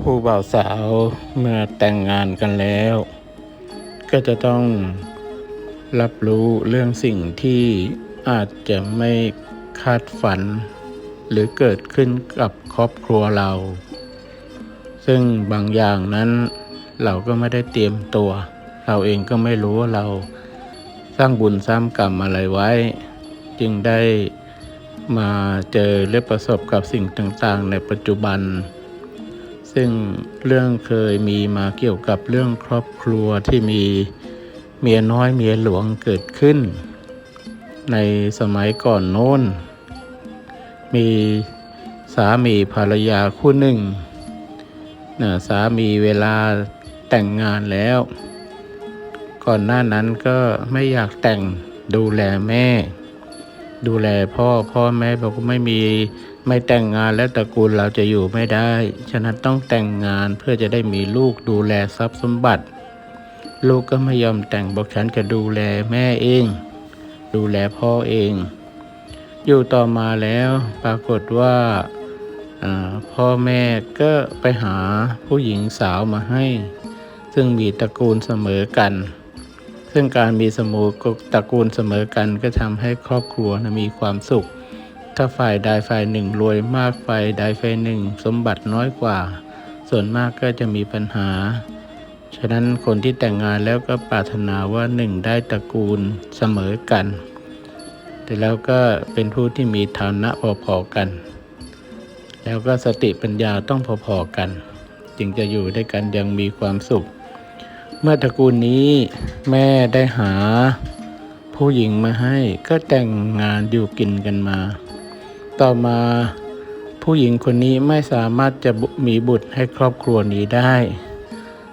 ผู้บ่าวสาวเมื่อแต่งงานกันแล้ว ก็จะต้องรับรู้เรื่องสิ่งที่อาจจะไม่คาดฝัน หรือเกิดขึ้นกับครอบครัวเรา ซึ่งบางอย่างนั้นเราก็ไม่ได้เตรียมตัว เราเองก็ไม่รู้ว่าเรา สร้างบุญสร้างกรรมอะไรไว้ จึงได้มาเจอและประสบกับสิ่งต่างๆ ในปัจจุบัน ซึ่งเรื่องเคยมีมาเกี่ยวกับเรื่องครอบครัวที่มีเมียน้อยเมียหลวงเกิดขึ้น ในสมัยก่อนโน้น มีสามีภรรยาคู่หนึ่งนะสามีเวลาแต่งงานแล้ว ก่อนหน้านั้นก็ไม่อยากแต่งดูแลแม่ ดูแลพ่อพ่อแม่บอกไม่มีไม่แต่งงานแล้วตระกูลเราจะอยู่ไม่ได้ ฉะนั้นต้องแต่งงานเพื่อจะได้มีลูกดูแลทรัพย์สมบัติ ลูกก็ไม่ยอมแต่งบอกฉันจะดูแลแม่เอง ดูแลพ่อเอง อยู่ต่อมาแล้วปรากฏว่าพ่อแม่ก็ไปหาผู้หญิงสาวมาให้ ซึ่งมีตระกูลเสมอกัน ซึ่งการมีสมูตระกูลเสมอกันก็ทำให้ครอบครัวนะมีความสุข ถ้าฝ่ายใดฝ่ายหนึ่งรวยมากฝ่ายใดฝ่ายหนึ่ง สมบัติน้อยกว่า ส่วนมากก็จะมีปัญหา ฉะนั้นคนที่แต่งงานแล้วก็ปรารถนาว่าหนึ่งได้ตระกูลเสมอกัน แต่แล้วก็เป็นผู้ที่มีฐานะพอๆกัน แล้วก็สติปัญญาต้องพอๆกัน จึงจะอยู่ด้วยกันยังมีความสุข เมื่อตระกูลนี้แม่ได้หา ผู้หญิงมาให้ก็แต่งงานอยู่กินกันมา ต่อมาผู้หญิงคนนี้ไม่สามารถจะมีบุตรให้ครอบครัวนี้ได้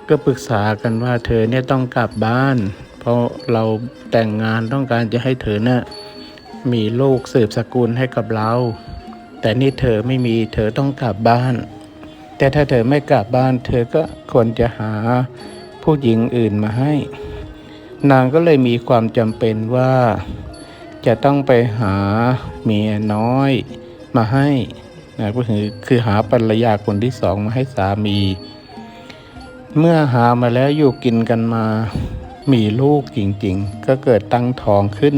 ก็ปรึกษากันว่าเธอเนี่ยต้องกลับบ้าน เพราะเราแต่งงานต้องการจะให้เธอเนี่ยมีลูกสืบสกุลให้กับเรา แต่นี่เธอไม่มีเธอต้องกลับบ้าน แต่ถ้าเธอไม่กลับบ้าน เธอก็ควรจะหา ผู้หญิงอื่นมาให้ นางก็เลยมีความจำเป็นว่า จะต้องไปหาเมียน้อยมาให้นะก็คือคือหาภรรยาคนที่สองมาให้สามี เมื่อหามาแล้วอยู่กินกันมา มีลูกจริงๆ ก็เกิดตั้งท้องขึ้น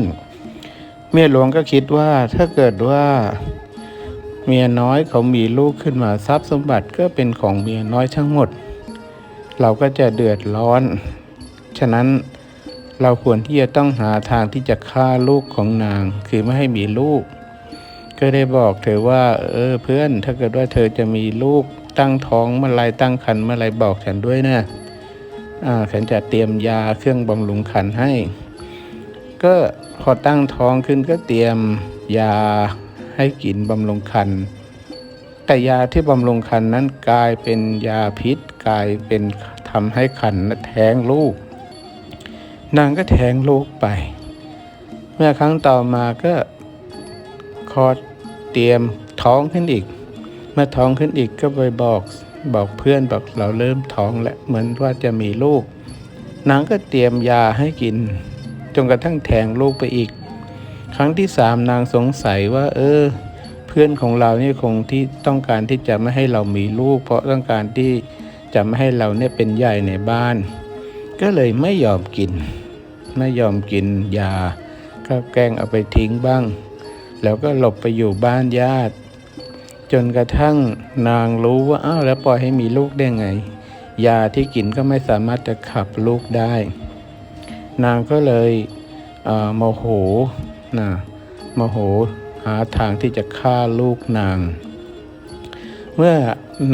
เมียหลวงก็คิดว่าถ้าเกิดว่าเมียน้อยเขามีลูกขึ้นมาทรัพย์สมบัติก็เป็นของเมียน้อยทั้งหมด เราก็จะเดือดร้อน ฉะนั้นเราควรที่จะต้องหาทางที่จะฆ่าลูกของนาง คือไม่ให้มีลูก ก็ได้บอกเธอว่า เออเพื่อนถ้าเกิดว่าเธอจะมีลูกตั้งท้องเมื่อไรตั้งครรภ์เมื่อไรบอกฉันด้วยนะอ่าฉันจะเตรียมยาเครื่องบำรุงครรภ์ให้ ก็พอตั้งท้องขึ้นก็เตรียมยาให้กินบำรุงครรภ์แต่ยาที่บำรุงครรภ์นั้นกลายเป็นยาพิษ กลายเป็น ทำให้ครรภ์น่ะแท้งลูก นางก็แท้งลูกไป เมื่อครั้งต่อมาก็คลอดเตรียมท้องขึ้นอีก เมื่อท้องขึ้นอีกก็ไปบอกบอกเพื่อนบอกเราเริ่มท้องแล้วเหมือนว่าจะมีลูก นางก็เตรียมยาให้กิน จนกระทั่งแทงลูกไปอีก ครั้งที่สามนางสงสัยว่า เออ เพื่อนของเราเนี่ยคงที่ต้องการที่จะไม่ให้เรามีลูก เพราะต้องการที่ จะไม่ให้เราเนี่ยเป็นใหญ่ในบ้าน ก็เลยไม่ยอมกิน ไม่ยอมกินยาก็แกล้งเอาไปทิ้งบ้าง แล้วก็หลบไปอยู่บ้านญาติ จนกระทั่งนางรู้ว่าอ้าวแล้วปล่อยให้มีลูกได้ไง ยาที่กินก็ไม่สามารถจะขับลูกได้ นางก็เลยโมโหนะโมโหหาทางที่จะฆ่าลูกนาง เมื่อ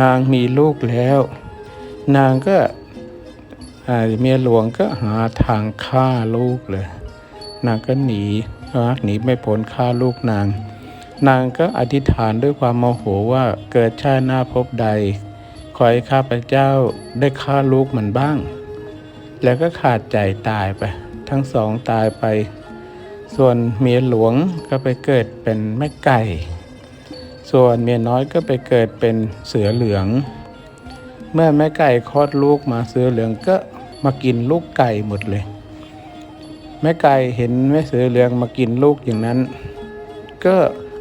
นางมีลูกแล้ว นางก็เมียหลวงก็หาทางฆ่าลูกเลย นางก็หนีนะหนีไม่พ้นฆ่าลูกนาง นางก็อธิษฐานด้วยความโมโหว่าเกิดชาติหน้าพบใด ขอให้ข้าพเจ้าได้ฆ่าลูกมันบ้าง แล้วก็ขาดใจตายไป ทั้งสองตายไป ส่วนเมียหลวงก็ไปเกิดเป็นแม่ไก่ ส่วนเมียน้อยก็ไปเกิดเป็นเสือเหลือง เมื่อแม่ไก่คลอดลูกมาเสือเหลืองก็มากินลูกไก่หมดเลย แม่ไก่เห็นแม่เสือเหลืองมากินลูกอย่างนั้น ก็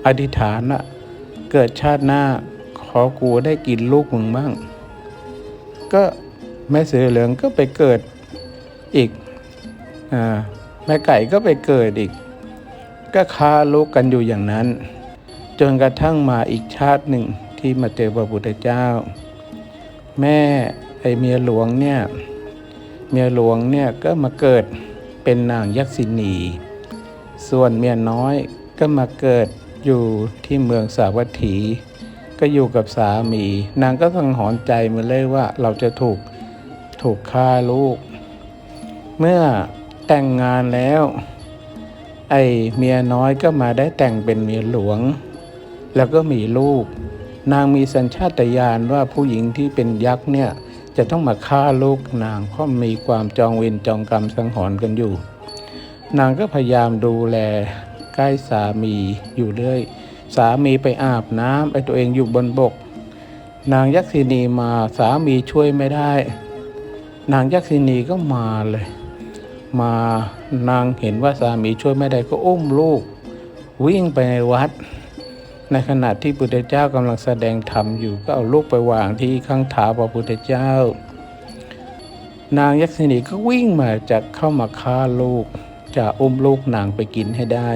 อธิษฐานอะเกิดชาติหน้าขอกูได้กินลูกมึงบ้าง ก็แม่เสือเหลืองก็ไปเกิดอีกอแม่ไก่ก็ไปเกิดอีก ก็ค้าลูกกันอยู่อย่างนั้น จนกระทั่งมาอีกชาติหนึ่งที่มาเจอพระพุทธเจ้า แม่ไอเมียหลวงเนี่ยเมียหลวงเนี่ยก็มาเกิดเป็นนางยักษินีส่วนเมียน้อยก็มาเกิดอยู่ที่เมืองสาวัตถี ก็อยู่กับสามี นางก็สังหรณ์ใจมาเลยว่าเราจะถูกถูกฆ่าลูก เมื่อแต่งงานแล้ว ไอเมียน้อยก็มาได้แต่งเป็นเมียหลวง แล้วก็มีลูก นางมีสัญชาตญาณว่าผู้หญิงที่เป็นยักษ์เนี่ยจะต้องมาฆ่าลูกนางเพราะมีความจองเวรจองกรรมสังหรณ์กันอยู่ นางก็พยายามดูแลใกล้สามีอยู่เรื่อยสามีไปอาบน้ำไอตัวเองอยู่บนบก นางยักษินีมาสามีช่วยไม่ได้ นางยักษินีก็มาเลย มานางเห็นว่าสามีช่วยไม่ได้ก็อุ้มลูก วิ่งไปในวัด ในขณะที่พุทธเจ้ากำลังแสดงธรรมอยู่ก็เอาลูกไปวางที่ข้างเท้าพระพุทธเจ้า นางยักษินีก็วิ่งมาจะเข้ามาฆ่าลูก จะอุ้มลูกนางไปกินให้ได้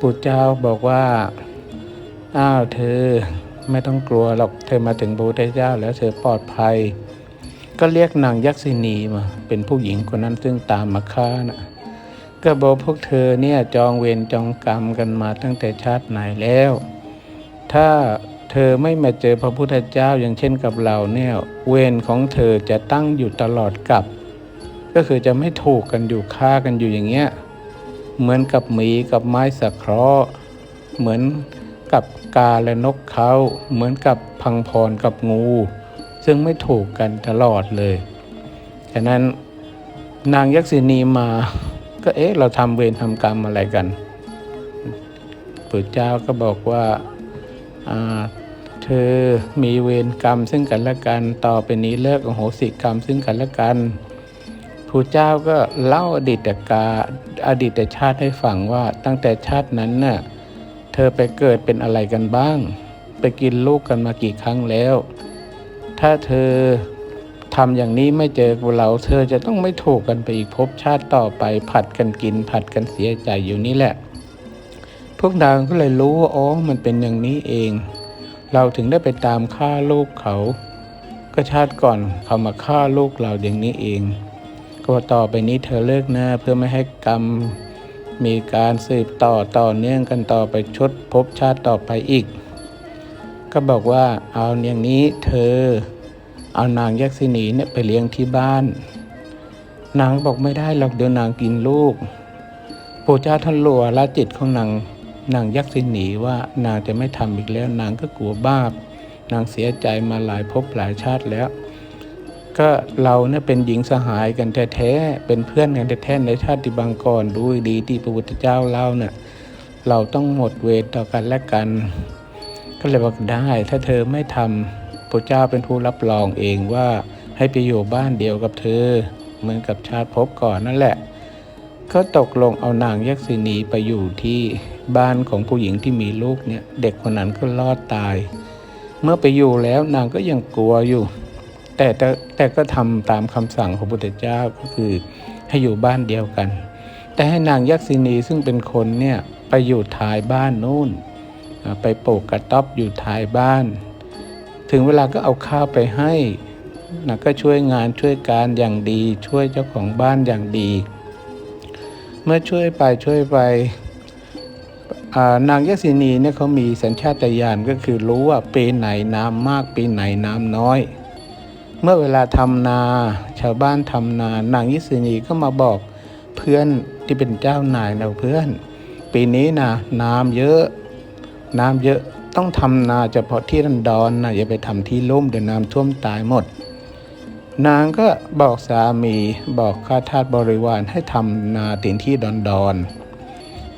พุทธเจ้าบอกว่าอ้าวเธอไม่ต้องกลัวหรอกเธอมาถึงพระพุทธเจ้าแล้วเธอปลอดภัย ก็เรียกนางยักษินีมาเป็นผู้หญิงคนนั้นซึ่งตามมาฆ่าน่ะ ก็บอกพวกเธอเนี่ยจองเวรจองกรรมกันมาตั้งแต่ชาติไหนแล้ว ถ้าเธอไม่มาเจอพระพุทธเจ้าอย่างเช่นกับเราเนี่ย เวรของเธอจะตั้งอยู่ตลอดกับ ก็คือจะไม่ถูกกันอยู่ฆ่ากันอยู่อย่างเงี้ยเหมือนกับหมีกับไม้สักเคราะห์เหมือนกับกาและนกเขาเหมือนกับพังพรกับงู ซึ่งไม่ถูกกันตลอดเลยฉะนั้นนางยักษินีมา ก็เอ๊ะเราทำเวรทำกรรมอะไรกันพระเจ้าก็บอกว่าเธอมีเวรกรรมซึ่งกันและกัน ต่อไปนี้เลิกอโหสิกรรมซึ่งกันและกันพระเจ้าก็เล่าอดีตกาอดีตชาติให้ฟังว่าตั้งแต่ชาตินั้นน่ะเธอไปเกิดเป็นอะไรกันบ้าง ไปกินลูกกันมากี่ครั้งแล้ว ถ้าเธอ ทำอย่างนี้ไม่เจอกับเราเธอจะต้องไม่ถูกกันไปอีกภพชาติต่อไปผัดกันกินผัดกันเสียใจอยู่นี่แหละ พวกนางก็เลยรู้ว่าอ๋อมันเป็นอย่างนี้เอง เราถึงได้ไปตามฆ่าลูกเขา ก็ชาติก่อนเขามาฆ่าลูกเราอย่างนี้เอง ก็ต่อไปนี้เธอเลิกนะเพื่อไม่ให้กรรมมีการสืบต่อต่อเนื่องกันต่อไปชดภพชาติต่อไปอีก ก็บอกว่าเอาอย่างนี้เธอ เอานางยักษินีเนี่ยไปเลี้ยงที่บ้าน นางบอกไม่ได้หรอกเดี๋ยวนางกินลูกปู่เจ้าท่านลัวละจิตของนางนางยักษินีว่านางจะไม่ทำอีกแล้ว นางก็กลัวบาป นางเสียใจมาหลายภพหลายชาติแล้ว ก็เราเนี่ยเป็นหญิงสหายกันแท้ๆเป็นเพื่อนกันแท้ๆในชาติบางก่อนดูดีที่พระพุทธเจ้าเล่าเนี่ยเราต้องหมดเวรต่อกันและกัน ก็เลยบอกได้ถ้าเธอไม่ทำ พระเจ้าเป็นผู้รับรองเองว่าให้ไปอยู่บ้านเดียวกับเธอ เหมือนกับชาติภพก่อนนั่นแหละ ก็ตกลงเอานางยักษินีไปอยู่ที่บ้านของผู้หญิงที่มีลูกเนี่ยเด็กคนนั้นก็รอดตาย เมื่อไปอยู่แล้วนางก็ยังกลัวอยู่ แต่แต่แต่ก็ทำตามคำสั่งของพระพุทธเจ้าก็คือให้อยู่บ้านเดียวกัน แต่ให้นางยักษินีซึ่งเป็นคนเนี่ยไปอยู่ท้ายบ้านนู่น ไปปลูกกระต๊อบอยู่ท้ายบ้าน ถึงเวลาก็เอาข้าวไปให้นะก็ช่วยงานช่วยการอย่างดี ช่วยเจ้าของบ้านอย่างดี เมื่อช่วยไปช่วยไปนางยักษินีเนี่ยเขามีสัญชาตญาณก็คือรู้ว่าปีไหนน้ำมากปีไหนน้ำน้อย เมื่อเวลาทำนาชาวบ้านทำนานางยิษณีก็มาบอกเพื่อนที่เป็นเจ้านายเราเพื่อน ปีนี้นะน้ำเยอะ น้ำเยอะ ต้องทำนาเฉพาะที่รันดอนนะอย่าไปทำที่ลุ่มเดี๋ยวน้ำท่วมตายหมด นางก็บอกสามีบอกข้าทาสบริวารให้ทำนาตินที่ดอนดอน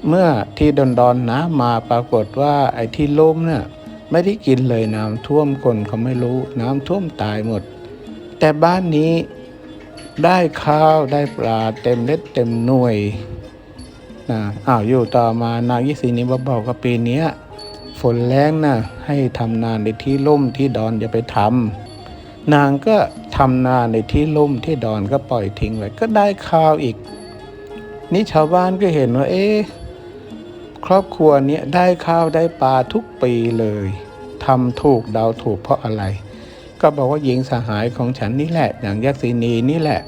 เมื่อที่ดอนดอนน้ำมาปรากฏว่าไอ้ที่ลุ่มเนี่ยไม่ได้กินเลยน้ำท่วมคนเขาไม่รู้น้ำท่วมตายหมด แต่บ้านนี้ได้ข้าวได้ปลาเต็มเล็ดเต็มหน่วยนะอ้าวอยู่ต่อมานางยิสีนี้มาบอกว่าปีเนี้ย ฝนแรงนะให้ทำนาในที่ร่มที่ดอนอย่าไปทำนางก็ทำนาในที่ร่มที่ดอนก็ปล่อยทิ้งไว้ก็ได้ข้าวอีก นี่ชาวบ้านก็เห็นว่า เอ๊ะครอบครัวเนี้ยได้ข้าวได้ปลาทุกปีเลยทำถูกเดาถูกเพราะอะไร ก็บอกว่าหญิงสหายของฉันนี่แหละ อย่างยักษินีนี่แหละ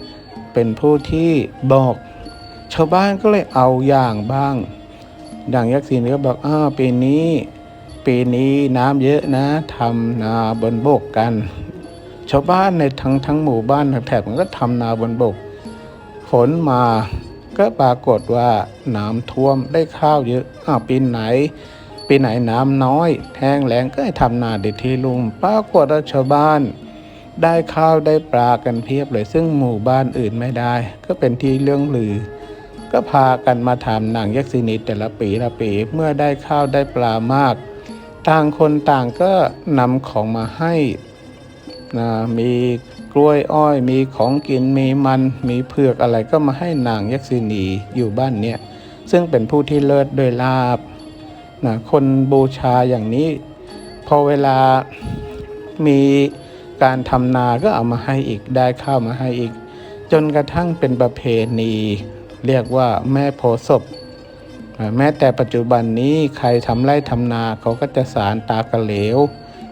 เป็นผู้ที่บอก ชาวบ้านก็เลยเอาอย่างบ้าง อย่างยักษ์ศินีก็บอกอ้าวปีนี้ ปีนี้น้ำเยอะนะทำนาบนบกกัน ชาวบ้านในทั้งทั้งหมู่บ้านแถบมันก็ทำนาบนบก ฝนมาก็ปรากฏว่าน้ำท่วมได้ข้าวเยอะอ้าวปีไหนปีไหนน้ำน้อยแห้งแล้งก็ให้ทำนาในที่ลุ่มปรากฏว่าชาวบ้าน ได้ข้าวได้ปลากันเพียบเลย ซึ่งหมู่บ้านอื่นไม่ได้ ก็เป็นที่เรื่องลือก็พากันมาทำหนังยักษ์ศินิแต่ละปีละปี เมื่อได้ข้าวได้ปลามาก ต่างคนต่างก็นำของมาให้นะมีกล้วยอ้อย มีของกินมีมัน มีเผือกอะไรก็มาให้นางยักษินีอยู่บ้านเนี้ยซึ่งเป็นผู้ที่เลิศโดยลาบนะคนบูชาอย่างนี้ พอเวลามีการทำนาก็เอามาให้อีกได้ข้าวมาให้อีก จนกระทั่งเป็นประเพณี เรียกว่าแม่โพศพ แม้แต่ปัจจุบันนี้ใครทำไร่ทำนาเขาก็จะสารตากระเหลว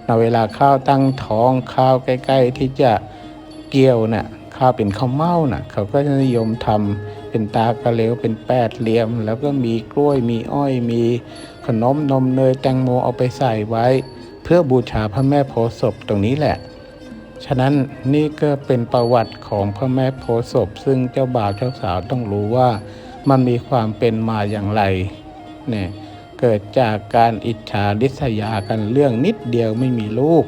ในเวลาข้าวตั้งท้องข้าวใกล้ ๆ ที่จะเกี่ยวน่ะข้าวเป็นข้าวเม่าน่ะเขาก็จะนิยมทำเป็นตากระเหลวเป็นแปดเหลี่ยม แล้วก็มีกล้วยมีอ้อยมีขนมนมเนยแตงโมเอาไปใส่ไว้ เพื่อบูชาพระแม่โพธิ์ศพตรงนี้แหละ ฉะนั้นนี่ก็เป็นประวัติของพระแม่โพธิ์ศพซึ่งเจ้าบ่าวเจ้าสาวต้องรู้ว่า มันมีความเป็นมาอย่างไรเนี่ยเกิดจากการอิจฉาริษยากันเรื่องนิดเดียวไม่มีลูก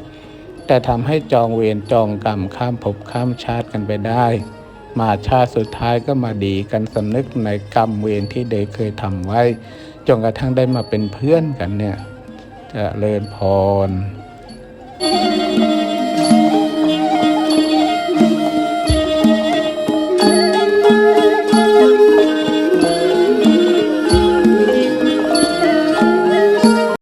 แต่ทำให้จองเวรจองกรรมข้ามภพข้ามชาติกันไปได้ มาชาติสุดท้ายก็มาดีกันสำนึกในกรรมเวรที่ได้เคยทำไว้จนกระทั่งได้มาเป็นเพื่อนกันเนี่ยจะเริญพร Thank